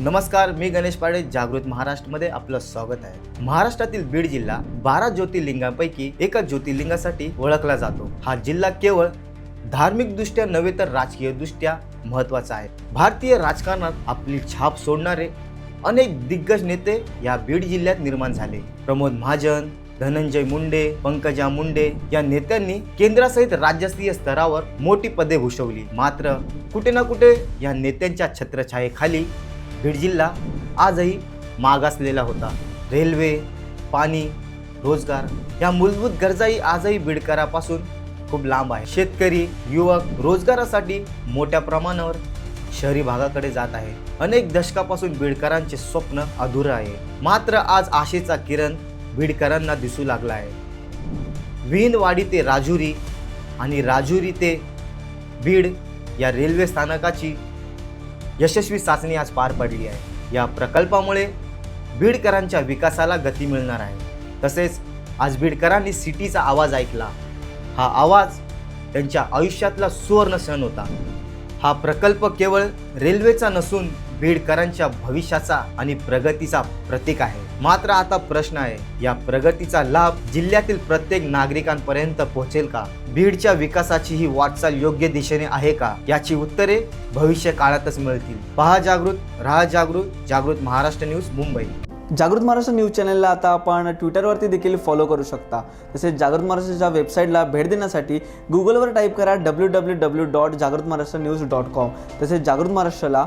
नमस्कार मी गणेश पाडे जागृत महाराष्ट्रमध्ये आपलं स्वागत आहे. महाराष्ट्रातील बीड जिल्हा बारा ज्योतिर्लिंगांपैकी एका ज्योतिर्लिंगासाठी ओळखला जातो. हा जिल्हा केवळ धार्मिकदृष्ट्या नव्हे तर राजकीयदृष्ट्या महत्त्वाचा आहे. भारतीय राजकारणात आपली छाप सोडणारे अनेक दिग्गज नेते या बीड जिल्ह्यात निर्माण झाले. प्रमोद महाजन धनंजय मुंडे पंकजा मुंडे या नेत्यांनी केंद्रासहित राज्यस्तरीय स्तरावर मोठी पदे भूषवली. मात्र कुठे ना कुठे या नेत्यांच्या छत्रछायेखाली बीड जिल्हा आजही मागासलेला होता. रेल्वे पाणी रोजगार या मूलभूत गरजाही आजही बीडकरापासून खूप लांब आहे. शेतकरी युवक रोजगारासाठी मोठ्या प्रमाणावर शहरी भागाकडे जात आहे. अनेक दशकापासून बीडकरांचे स्वप्न अधुरं आहे. मात्र आज आशेचा किरण बीडकरांना दिसू लागला आहे. विहीनवाडी ते राजुरी आणि राजुरी ते बीड या रेल्वे स्थानकाची यशस्वी चाचणी आज पार पडली आहे. या प्रकल्पामुळे बीडकरांच्या विकासाला गती मिळणार आहे. तसेच आज बीडकरांनी सिटीचा आवाज ऐकला. हा आवाज त्यांच्या आयुष्यातला सुवर्ण क्षण होता. हा प्रकल्प केवळ रेल्वेचा नसून बीडकरांच्या भविष्याचा आणि प्रगतीचा प्रतीक आहे. मात्र आता प्रश्न आहे या प्रगतीचा लाभ जिल्ह्यातील प्रत्येक नागरिकांपर्यंत पोहोचेल का? बीडच्या विकासाची ही वाटचाल योग्य दिशेने आहे का? याची उत्तरे भविष्य काळातच मिळतील. पहा जागृत राहा जागृत जागृत महाराष्ट्र न्यूज मुंबई. जागृत महाराष्ट्र न्यूज चॅनलला आता आपण ट्विटरवरती देखील फॉलो करू शकता. तसेच जागृत महाराष्ट्राच्या वेबसाईटला भेट देण्यासाठी गुगलवर टाईप करा डब्ल्यू डब्ल्यू डब्ल्यू डॉट जागृत महाराष्ट्र न्यूज डॉट कॉम तसेच जागृत महाराष्ट्राला